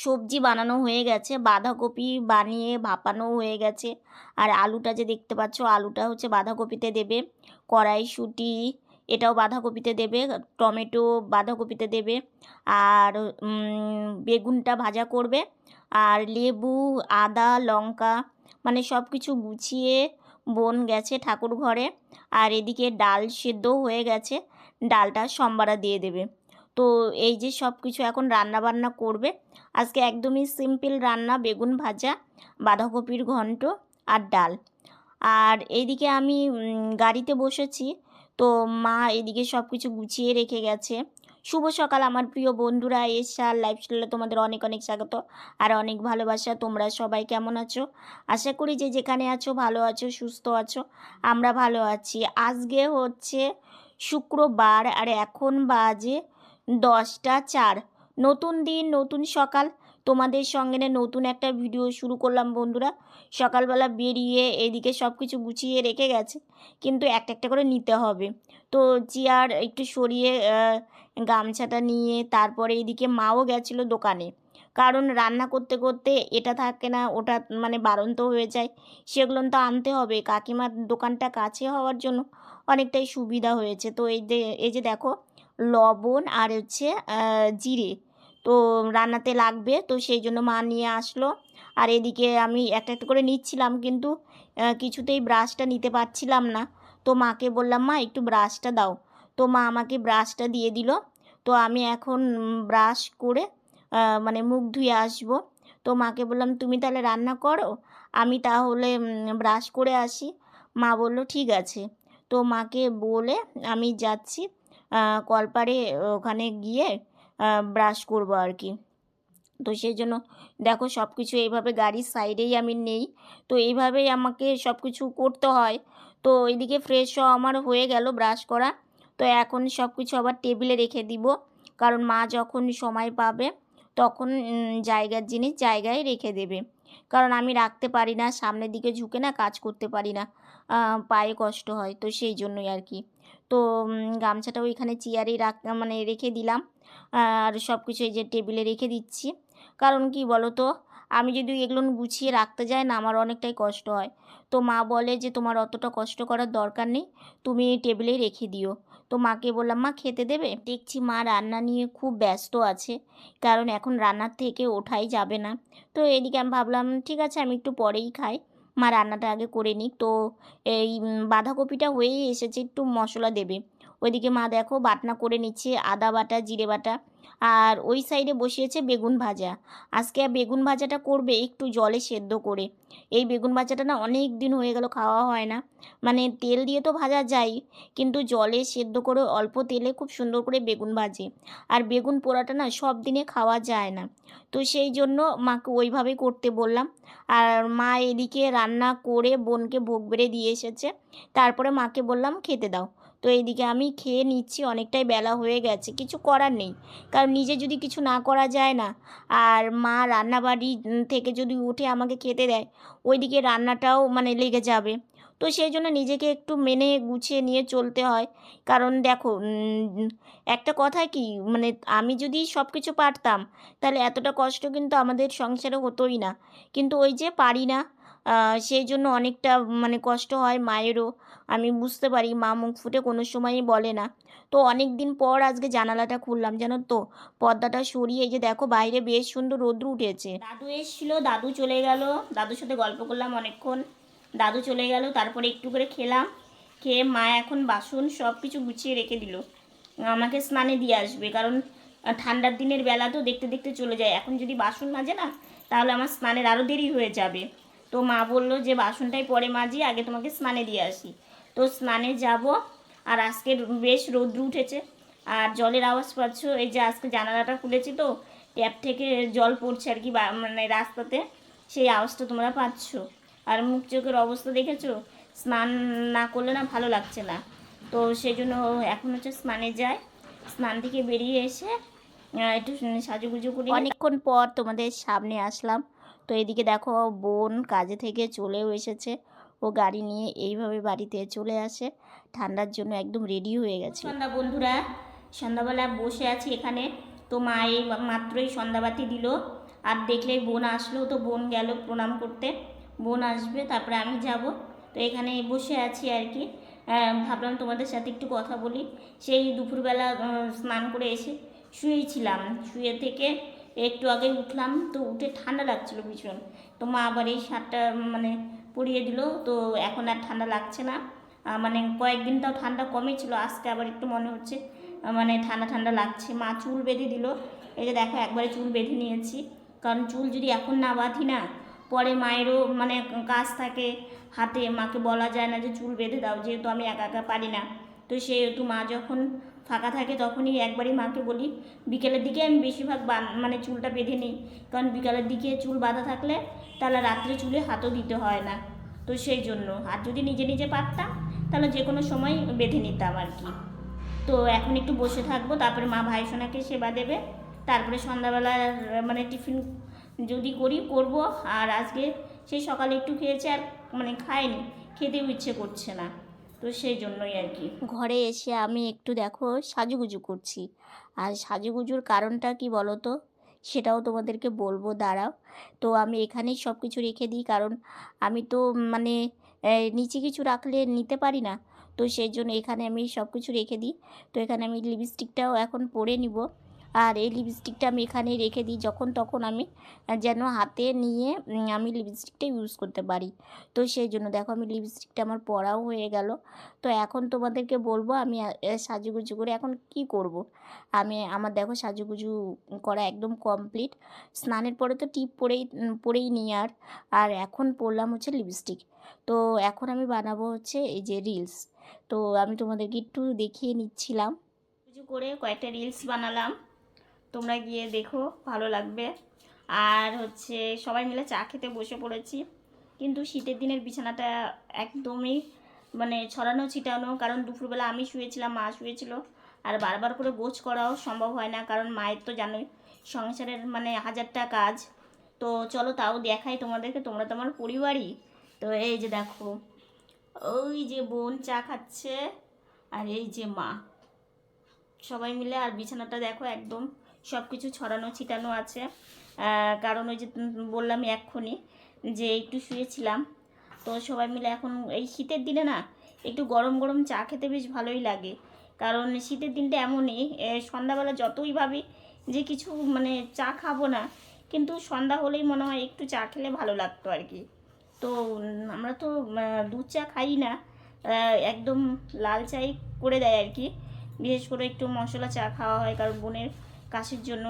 সবজি বানানো হয়ে গেছে, বাঁধাকপি বানিয়ে ভাপানো হয়ে গেছে। আর আলুটা যে দেখতে পাচ্ছ, আলুটা হচ্ছে বাঁধাকপিতে দেবে। কড়াইশুঁটি, এটাও বাঁধাকপিতে দেবে, টমেটো বাঁধাকপিতে দেবে। আর বেগুনটা ভাজা করবে। আর লেবু, আদা, লঙ্কা মানে সব কিছু গুছিয়ে বোন গেছে ঠাকুর ঘরে। আর এদিকে ডাল সেদ্ধ হয়ে গেছে, ডালটা সম্বারা দিয়ে দেবে। তো এই যে সব কিছু এখন রান্না বান্না করবে। আজকে একদমই সিম্পল রান্না, বেগুন ভাজা, বাঁধাকপির ঘন্ট আর ডাল। আর এইদিকে আমি গাড়িতে বসেছি। তো মা এদিকে সব কিছু গুছিয়ে রেখে গেছে। শুভ সকাল আমার প্রিয় বন্ধুরা এসার লাইফস্টাইলে তোমাদের অনেক অনেক স্বাগত আর অনেক ভালোবাসা। তোমরা সবাই কেমন আছো? আশা করি যে যেখানে আছো ভালো আছো, সুস্থ আছো, আমরা ভালো আছি। আজকে হচ্ছে শুক্রবার আর এখন বাজে দশটা চার। নতুন দিন, নতুন সকাল। তোমাদের সঙ্গে নতুন একটা ভিডিও শুরু করলাম বন্ধুরা। সকালবেলা বেরিয়ে এদিকে সব কিছু গুছিয়ে রেখে গেছে। কিন্তু একটা একটা করে নিতে হবে। তো চেয়ার একটু সরিয়ে গামছাটা নিয়ে তারপরে এদিকে মাও গেছিল দোকানে। কারণ রান্না করতে করতে এটা থাকে না, ওটা মানে বারন্ত হয়ে যায়। সেগুলো তো আনতে হবে। কাকিমার দোকানটা কাছে হওয়ার জন্য অনেকটাই সুবিধা হয়েছে। তো এই যে এই যে দেখো লবণ আর হচ্ছে জিরে। তো রান্নাতে লাগবে, তো সেই জন্য মা নিয়ে আসলো। আর এদিকে আমি একটা একটা করে নিচ্ছিলাম কিন্তু কিছুতেই ব্রাশটা নিতে পারছিলাম না। তো মাকে বললাম, মা, একটু ব্রাশটা দাও। তো মা আমাকে ব্রাশটা দিয়ে দিল। তো আমি এখন ব্রাশ করে মানে মুখ ধুয়ে আসব। তো মাকে বললাম, তুমি তাহলে রান্না করো, আমি তাহলে ব্রাশ করে আসি। মা বলল, ঠিক আছে। তো মাকে বলে, আমি যাচ্ছি। আহ, কলপাড়ে ওখানে গিয়ে ব্রাশ করব আর কি তো সেই জন্য দেখো সব কিছু এইভাবে গাড়ির সাইডেই আমি নেই। তো এইভাবেই আমাকে সব কিছু করতে হয়। তো এদিকে ফ্রেশও আমার হয়ে গেল ব্রাশ করা। তো এখন সব কিছু আবার টেবিলে রেখে দিব। কারণ মা যখন সময় পাবে তখন জায়গার জিনিস জায়গায় রেখে দেবে। কারণ আমি রাখতে পারি না সামনের দিকে ঝুঁকে না কাজ করতে পারি না। পায়ে কষ্ট হয়। তো সেই জন্যই আর কি তো গামছাটা ওইখানে চেয়ারেই রাখ মানে রেখে দিলাম। আর সব কিছু এই যে টেবিলে রেখে দিচ্ছি। কারণ কি বলো তো আমি যদি এগুলো গুছিয়ে রাখতে যাই না, আমার অনেকটাই কষ্ট হয়। তো মা বলে যে, তোমার অতটা কষ্ট করার দরকার নেই। তুমি টেবিলেই রেখে দিও। তো মাকে বললাম, মা, খেতে দেবে? দেখছি মা রান্না নিয়ে খুব ব্যস্ত আছে। কারণ এখন রান্নার থেকে ওঠাই যাবে না। তো এদিকে আমি ভাবলাম, ঠিক আছে, আমি একটু পরেই খাই। মা রান্নাটা আগে করে নিক। তো এই বাঁধাকপিটা হয়েই এসেছে, একটু মশলা দেবে। ওইদিকে মা দেখো বাটনা করে নিচ্ছে, আদা বাটা, জিরে বাটা। আর ওই সাইডে বসিয়েছে বেগুন ভাজা। আজকে বেগুন ভাজাটা করবে একটু জলে সেদ্ধ করে। এই বেগুন ভাজাটা না অনেক দিন হয়ে গেল খাওয়া হয় না। মানে তেল দিয়ে তো ভাজা যায়, কিন্তু জলে সেদ্ধ করে অল্প তেলে খুব সুন্দর করে বেগুন ভাজে। আর বেগুন পোড়াটা না সব দিনে খাওয়া যায় না। তো সেই জন্য মাকে ওইভাবেই করতে বললাম। আর মা এদিকে রান্না করে বোনকে ভোগ বেড়ে দিয়ে এসেছে। তারপরে মাকে বললাম খেতে দাও। তো এইদিকে আমি খেয়ে নিচ্ছি, অনেকটাই বেলা হয়ে গেছে, কিছু করার নেই। কারণ নিজে যদি কিছু না করা যায় না, আর মা রান্নাবাড়ি থেকে যদি উঠে আমাকে খেতে দেয়, ওইদিকে রান্নাটাও মানে লেগে যাবে। তো সেই জন্য নিজেকে একটু মেনে গুছিয়ে নিয়ে চলতে হয়। কারণ দেখো একটা কথা কি মানে আমি যদি সব কিছু পারতাম, তাহলে এতটা কষ্ট কিন্তু আমাদের সংসারে হতোই না। কিন্তু ওই যে পারি না সেই জন্য অনেকটা মানে কষ্ট হয় মায়েরও। আমি বুঝতে পারি, মা মুখ ফুটে কোনো সময়ই বলে না। তো অনেক দিন পর আজকে জানালাটা খুললাম, জানো তো? পর্দাটা সরিয়ে যে দেখো বাইরে বেশ সুন্দর রোদ্র উঠেছে। দাদু এসেছিল, দাদু চলে গেল। দাদুর সাথে গল্প করলাম অনেকক্ষণ। দাদু চলে গেল, তারপরে একটু করে খেলাম। খেয়ে মা এখন বাসন সব কিছু গুছিয়ে রেখে দিল। আমাকে স্নানে দিয়ে আসবে, কারণ ঠান্ডার দিনের বেলা তো দেখতে দেখতে চলে যায়। এখন যদি বাসন মাজে না, তাহলে আমার স্নানের আরও দেরি হয়ে যাবে। তো মা বলল যে বাসনটাই পরে মাজি, আগে তোমাকে স্নানে দিয়ে আসি। তো স্নানে যাব, আর আজকে বেশ রৌদ্র উঠেছে, আর জলের আওয়াজ পাচ্ছ, এই যে আজকে জানালাটা খুলেছি তো, ট্যাপ থেকে জল পড়ছে আর কি মানে রাস্তাতে, সেই আওয়াজটা তোমরা পাচ্ছ। আর মুখ চোখের অবস্থা দেখেছ? স্নান না করলে না ভালো লাগছে না। তো সেই জন্য এখন হচ্ছে স্নানে যায় স্নান থেকে বেরিয়ে এসে একটু সাজুগুজু করি। অনেকক্ষণ পর তোমাদের সামনে আসলাম। তো এদিকে দেখো বোন কাজে থেকে চলেও এসেছে। ও গাড়ি নিয়ে এইভাবে বাড়িতে চলে আসে। ঠান্ডার জন্য একদম রেডি হয়ে গেছে। সন্ধ্যা বন্ধুরা, সন্ধ্যাবেলা বসে আছি এখানে। তো মা এই মাত্রই সন্ধ্যাবাতি দিল। আর দেখলেই বোন আসলো। তো বোন গেল প্রণাম করতে। বোন আসবে, তারপরে আমি যাব। তো এখানে বসে আছি আর কি। ভাবলাম তোমাদের সাথে একটু কথা বলি। সেই দুপুরবেলা স্নান করে এসে শুয়েছিলাম। শুয়ে থেকে একটু আগে উঠলাম, তো উঠে ঠান্ডা লাগছিল ভীষণ। তো মা আবার এই শার্টটা মানে পরিয়ে দিল, তো এখন আর ঠান্ডা লাগছে না। মানে কয়েকদিন তাও ঠান্ডা কমেছিল, আজকে আবার একটু মনে হচ্ছে মানে ঠান্ডা ঠান্ডা লাগছে। মা চুল বেঁধে দিল, এই যে দেখো একবারে চুল বেঁধে নিয়েছি। কারণ চুল যদি এখন না বাঁধি না, পরে মায়েরও মানে কাজ থাকে হাতে, মাকে বলা যায় না যে চুল বেঁধে দাও, যেহেতু আমি একা একা পারি না। তো সেহেতু মা যখন ফাঁকা থাকে তখনই একবারই মাকে বলি, বিকেলের দিকে আমি বেশিরভাগ মানে চুলটা বেঁধে নিই। কারণ বিকেলের দিকে চুল বাঁধা থাকলে তাহলে রাত্রে চুলে হাতও দিতে হয় না। তো সেই জন্য, আর যদি নিজে নিজে পারতাম তাহলে যে কোনো সময় বেঁধে নিতাম আর কি। তো এখন একটু বসে থাকব, তারপরে মা ভাই সোনাকে সেবা দেবে। তারপরে সন্ধ্যাবেলা মানে টিফিন যদি করি, করব। আর আজকে সেই সকালে একটু খেয়েছে আর মানে খায়নি, খেতেও ইচ্ছে করছে না। তো সেই জন্যই আর কি। ঘরে এসে আমি একটু দেখো সাজুগুজু করছি। আর সাজুগুজুর কারণটা কি বলো তো সেটাও তোমাদেরকে বলব, দাঁড়াও। তো আমি এখানেই সব কিছু রেখে দিই, কারণ আমি তো মানে নিচে কিছু রাখলে নিতে পারি না। তো সেই জন্য এখানে আমি সব কিছু রেখে দিই। তো এখানে আমি লিপস্টিকটাও এখন পরে নিব। আর এই লিপস্টিকটা আমি এখানে রেখে দিই। যখন তখন আমি যেন হাতে নিয়ে আমি লিপস্টিকটা ইউজ করতে পারি। তো সেই জন্য দেখো আমি লিপস্টিকটা আমার পরাও হয়ে গেল। তো এখন তোমাদেরকে বলব আমি সাজুগুজু করে এখন কি করব। আমি, আমার দেখো সাজুগুজু করা একদম কমপ্লিট স্নানের পরে তো টিপ পরেই পরেই নিই আর আর এখন পরলাম হচ্ছে লিপস্টিক তো এখন আমি বানাবো হচ্ছে এই যে রিলস তো আমি তোমাদেরকে একটু দেখিয়ে নিচ্ছিলাম। করে কয়েকটা রিলস বানালাম। তোমরা গিয়ে দেখো, ভালো লাগবে। আর হচ্ছে সবাই মিলে চা খেতে বসে পড়েছি। কিন্তু শীতের দিনের বিছানাটা একদমই মানে ছড়ানো, ছিটানো, কারণ দুপুরবেলা আমি শুয়েছিলাম, মা শুয়েছিল। আর বারবার করে গোছ করাও সম্ভব হয় না, কারণ মায়ের তো জানোই সংসারের মানে হাজারটা কাজ। তো চলো তাও দেখাই তোমাদেরকে, তোমরা তো আমার পরিবারই। তো এই যে দেখো, ওই যে বোন চা খাচ্ছে, আর এই যে মা। সবাই মিলে আর বিছানাটা দেখো একদম সব কিছু ছড়ানো ছিটানো আছে। কারণ ওই যে বললাম এক্ষুনি যে একটু শুয়েছিলাম। তো সবাই মিলে এখন এই শীতের দিনে না একটু গরম গরম চা খেতে বেশ ভালোই লাগে। কারণ শীতের দিনটা এমনই সন্ধ্যাবেলা যতই ভাবি যে কিছু মানে চা খাব না, কিন্তু সন্ধ্যা হলেই মনে হয় একটু চা খেলে ভালো লাগতো আর কি। তো আমরা তো দুধ চা খাই না একদম লাল চাই করে দেয় আর কি। বিশেষ করে একটু মশলা চা খাওয়া হয়, কারণ বোনের কাশির জন্য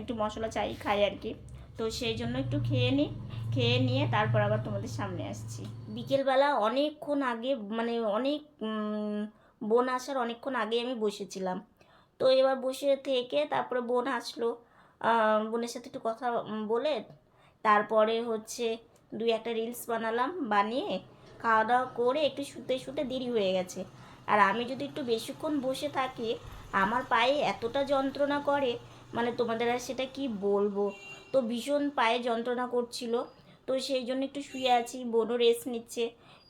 একটু মশলা চাই, খাই আর কি। তো সেই জন্য একটু খেয়ে নিই খেয়ে নিয়ে তারপর আবার তোমাদের সামনে আসছি। বিকেলবেলা অনেকক্ষণ আগে মানে অনেক বোন আসার অনেকক্ষণ আগে আমি বসেছিলাম। তো এবার বসে থেকে তারপরে বোন আসলো। বোনের সাথে একটু কথা বলে তারপরে হচ্ছে দুই একটা রিলস বানালাম, বানিয়ে খাওয়া দাওয়া করে একটু শুতে শুতে দেরি হয়ে গেছে। আর আমি যদি একটু বেশিক্ষণ বসে থাকি আমার পায়ে এতটা যন্ত্রণা করে মানে তোমাদের আর সেটা কি বলব? তো ভীষণ পায়ে যন্ত্রণা করছিল। তো সেই জন্য একটু শুয়ে আছি, বোনও রেস্ট নিচ্ছে।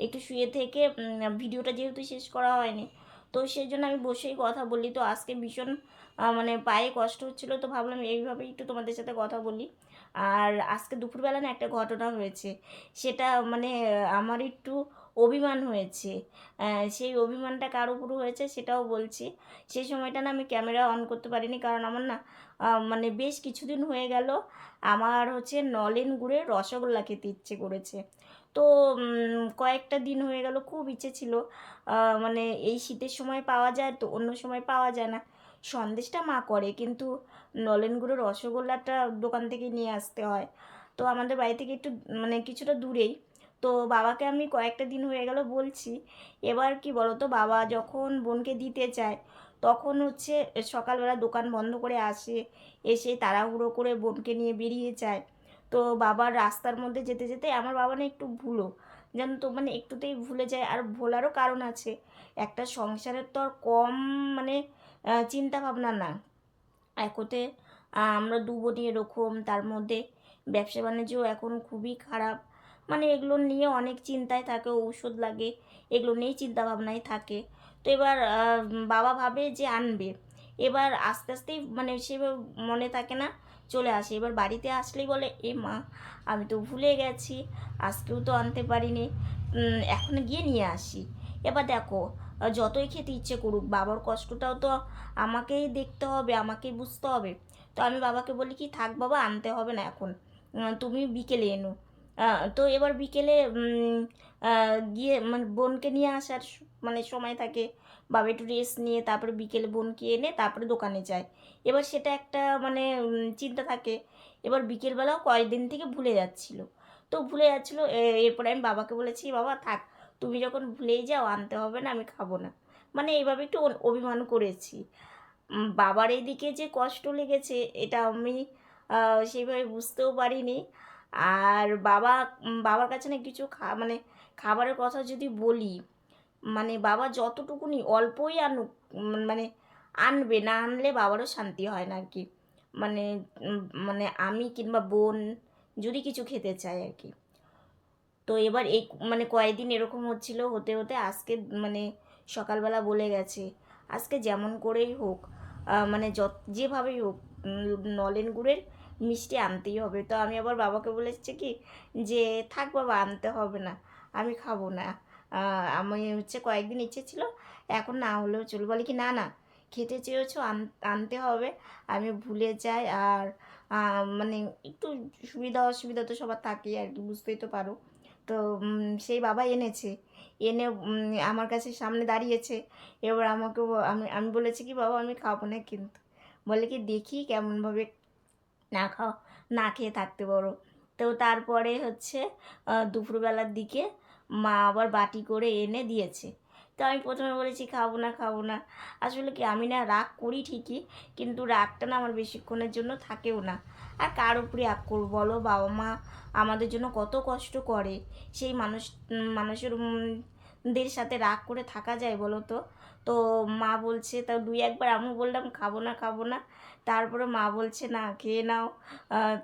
একটু শুয়ে থেকে ভিডিওটা যেহেতু শেষ করা হয়নি, তো সেই জন্য আমি বসেই কথা বলি। তো আজকে ভীষণ মানে পায়ে কষ্ট হচ্ছিল, তো ভাবলাম এইভাবেই একটু তোমাদের সাথে কথা বলি। আর আজকে দুপুরবেলা না একটা ঘটনা হয়েছে। সেটা মানে আমার একটু অভিমান হয়েছে। সেই অভিমানটা কার উপর হয়েছে সেটাও বলছি। সেই সময়টা না আমি ক্যামেরা অন করতে পারিনি কারণ আমার না মানে বেশ কিছুদিন হয়ে গেল আমার হচ্ছে নলেন গুড়ের রসগোল্লা খেতে ইচ্ছে করেছে। তো কয়েকটা দিন হয়ে গেল খুব ইচ্ছে ছিল মানে এই শীতের সময় পাওয়া যায় তো অন্য সময় পাওয়া যায় না। সন্দেশটা মা করে কিন্তু নলেন গুড়ের রসগোল্লাটা দোকান থেকে নিয়ে আসতে হয়। তো আমাদের বাড়ি থেকে একটু মানে কিছুটা দূরেই তো বাবাকে আমি কয়েকটা দিন হয়ে গেল বলছি। এবার কি বলো তো বাবা যখন বোনকে দিতে চায়, তখন হচ্ছে সকালবেলা দোকান বন্ধ করে আসে, এসে তাড়াহুড়ো করে বোনকে নিয়ে বেরিয়ে যায়। তো বাবার রাস্তার মধ্যে যেতে যেতে আমার বাবা না একটু ভুলো, যেন তো মানে একটুতেই ভুলে যায়। আর ভোলারও কারণ আছে, একটা সংসারের তো আর কম মানে চিন্তা ভাবনা না। একতে আমরা দু বোনই এরকম, তার মধ্যে ব্যবসা বাণিজ্য এখন খুবই খারাপ। মানে এগুলো নিয়ে অনেক চিন্তায় থাকে, ঔষধ লাগে, এগুলো নিয়েই চিন্তা ভাবনায় থাকে। তো এবার বাবা ভাবে যে আনবে, এবার আস্তে আস্তেই মানে সেভাবে মনে থাকে না, চলে আসে। এবার বাড়িতে আসলেই বলে, এ মা, আমি তো ভুলে গেছি, আজকেও তো আনতে পারিনি এখন গিয়ে নিয়ে আসি। এবার দেখো যতই খেতে ইচ্ছে করুক, বাবার কষ্টটাও তো আমাকেই দেখতে হবে, আমাকেই বুঝতে হবে। তো আমি বাবাকে বলি কি, থাক বাবা, আনতে হবে না এখন। তুমি বিকেলে এনো। তো এবার বিকেলে গিয়ে মানে বোনকে নিয়ে আসার মানে সময় থাকে। বাবা একটু রেস্ট নিয়ে তারপরে বিকেলে বোনকে এনে তারপরে দোকানে যায়। এবার সেটা একটা মানে চিন্তা থাকে। এবার বিকেলবেলাও কয়েকদিন থেকে ভুলে যাচ্ছিল। তো ভুলে যাচ্ছিল এরপরে আমি বাবাকে বলেছি, বাবা, থাক, তুমি যখন ভুলেই যাও, আনতে হবে না, আমি খাব না। মানে এইভাবে একটু অভিমান করেছি। বাবার এইদিকে যে কষ্ট লেগেছে, এটা আমি সেইভাবে বুঝতেও পারিনি। আর বাবা বাবার কাছে না কিছু খা মানে খাবারের কথা যদি বলি মানে বাবা যতটুকুনি অল্পই আনুক মানে আনবে, না আনলে বাবারও শান্তি হয় না আর কি মানে মানে আমি কিংবা বোন যদি কিছু খেতে চাই আর কি তো এবার এই মানে কয়েকদিন এরকম হচ্ছিল, হতে হতে আজকে মানে সকালবেলা বলে গেছে, আজকে যেমন করেই হোক মানে যত, যেভাবেই হোক নলেন গুড়ের মিষ্টি আনতেই হবে। তো আমি আবার বাবাকে বলেছি কি যে, থাক বাবা, আনতে হবে না, আমি খাব না। আমি হচ্ছে কয়েকদিন ইচ্ছে ছিল, এখন না হলেও চলবে। বলে কি, না না, খেতে চেয়েছো, আন- আনতে হবে, আমি ভুলে যাই। আর মানে একটু সুবিধা অসুবিধা তো সবার থাকেই আর কি, বুঝতেই তো পারো। তো সেই বাবা এনেছে, এনে আমার কাছে সামনে দাঁড়িয়েছে। এবার আমাকে আমি আমি বলেছি কি, বাবা, আমি খাব না কিন্তু। বলে কি, দেখি কেমনভাবে না খাও, না খেয়ে থাকতে পারো। তো তারপরে হচ্ছে দুপুরবেলার দিকে মা আবার বাটি করে এনে দিয়েছে। তো আমি প্রথমে বলেছি, খাব না খাব না। আসলে কি, আমি না রাগ করি ঠিকই, কিন্তু রাগটা না আমার বেশিক্ষণের জন্য থাকেও না। আর কার উপরে রাগ করব বলো? বাবা মা আমাদের জন্য কত কষ্ট করে। সেই মানুষ মানুষের দের সাথে রাগ করে থাকা যায় বলো তো? তো মা বলছে, তা দুই একবার আমি বললাম, খাব না খাব না। তারপরে মা বলছে, না, খেয়ে নাও।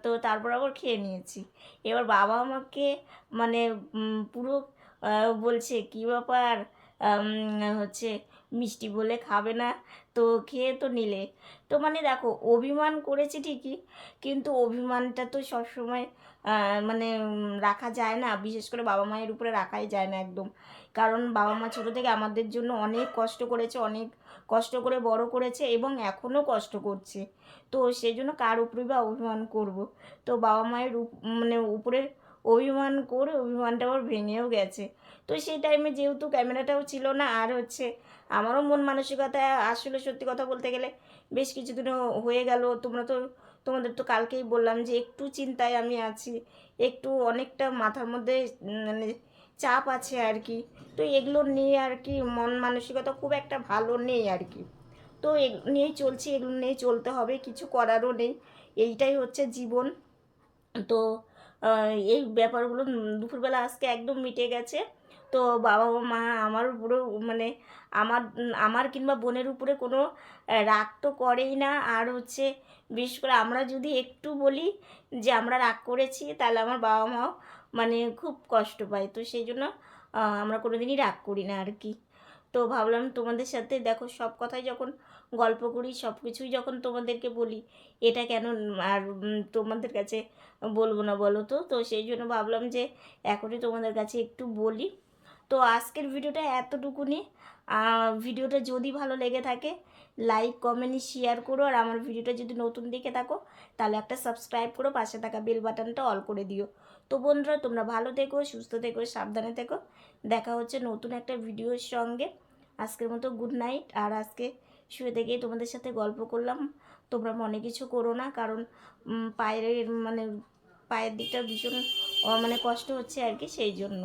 তো তারপর আবার খেয়ে নিয়েছি। এবার বাবা আমাকে মানে পুরো বলছে, কী ব্যাপার? হচ্ছে মিষ্টি বলে খাবে না। তো খেয়ে তো নিলে। তো মানে দেখো, অভিমান করেছি ঠিকই, কিন্তু অভিমানটা তো সবসময় মানে রাখা যায় না। বিশেষ করে বাবা মায়ের উপরে রাখাই যায় না একদম। কারণ বাবা মা ছোটো থেকে আমাদের জন্য অনেক কষ্ট করেছে, অনেক কষ্ট করে বড় করেছে এবং এখনও কষ্ট করছে। তো সেই জন্য কার উপরে বা অভিমান করব? তো বাবা মায়ের মানে উপরে অভিমান করে অভিমানটা আবার ভেঙেও গেছে। তো সেই টাইমে যেহেতু ক্যামেরাটাও ছিল না, আর হচ্ছে আমারও মন মানসিকতা আসলে সত্যি কথা বলতে গেলে বেশ কিছুদিনও হয়ে গেল। তোমরা তো তোমাদের তো কালকেই বললাম যে একটু চিন্তায় আমি আছি, একটু অনেকটা মাথার মধ্যে মানে চাপ আছে আর কি। তো এগুলো নিয়ে আর কি মন মানসিকতা খুব একটা ভালো নেই আর কি। তো এগুলো নিয়েই চলছি, এগুলো নিয়ে চলতে হবে, কিছু করারও নেই। এইটাই হচ্ছে জীবন। তো এই ব্যাপারগুলো দুপুরবেলা আজকে একদম মিটে গেছে। তো বাবা মা আমার উপরে মানে আমার আমার কিংবা বোনের উপরে কোনো রাগ তো করেই না। আর হচ্ছে বিশেষ করে আমরা যদি একটু বলি যে আমরা রাগ করেছি, তাহলে আমার বাবা মাও মানে খুব কষ্ট পায়। তো সেই জন্য আমরা কোনো দিনই রাগ করি না আর কি। তো ভাবলাম তোমাদের সাথে দেখো, সব কথাই যখন গল্প করি, সব কিছুই যখন তোমাদেরকে বলি, এটা কেন আর তোমাদের কাছে বলব না বলো তো? তো সেই জন্য ভাবলাম যে এখনই তোমাদের কাছে একটু বলি। তো আজকের ভিডিওটা এতটুকুনি। ভিডিওটা যদি ভালো লেগে থাকে লাইক কমেন্ট শেয়ার করো। আর আমার ভিডিওটা যদি নতুন দেখে থাকো, তাহলে একটা সাবস্ক্রাইব করো, পাশে থাকা বেল বাটনটা অল করে দিও। তো বন্ধুরা, তোমরা ভালো থেকো, সুস্থ থেকো, সাবধানে থেকো। দেখা হচ্ছে নতুন একটা ভিডিওর সঙ্গে। আজকের মতো গুড নাইট আর আজকে শুয়ে থেকেই তোমাদের সাথে গল্প করলাম। তোমরা মনে কিছু করো না, কারণ পায়ের মানে পায়ের দিকটা ভীষণ মানে কষ্ট হচ্ছে আর কি, সেই জন্য।